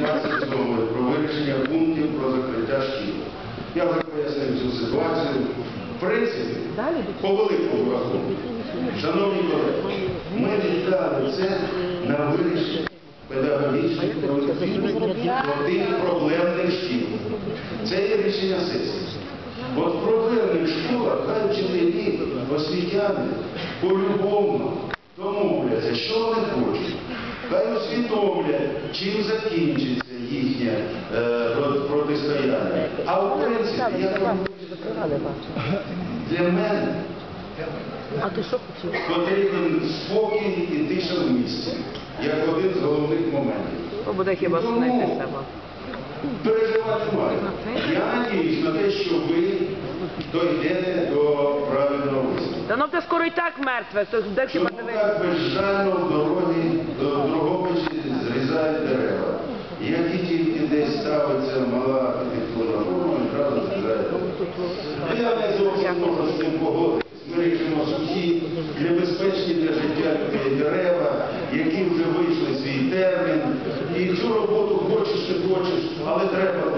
27 про вирішення пунктів про закриття шкіл. Я вже пояснив цю ситуацію. В принципі, по великому рахунку, шановні колеги, ми віддали це на вирішення педагогічних один проблемних шкіл. Це є рішення сесії. От в проблемних школах хай вчителі, освітяни по-любому домовляться, що вони хочуть. Хай усвідомлять, чим закінчиться їхнє е, протистояння. А в принципі, я думаю, для мене А ти що потрібен спокій і тиша в місті, як один з головних моментів. То буде хіба знайти себе. Переживати маю. Я надіюсь на те, що ви дойдете до правильного висновку. Та ну ти скоро і так мертве, то де хіба дивитися? так безжально в дорогі, до Дрогобичі зрізають дерева? Як і тільки ставиться мала архітектурна форма, яка зрізають. Я не зовсім можу з цим погодитись. Ми рішимо сухі, небезпечні для життя людей дерева, які вже вийшли свій термін. І цю роботу хочеш не хочеш, але треба.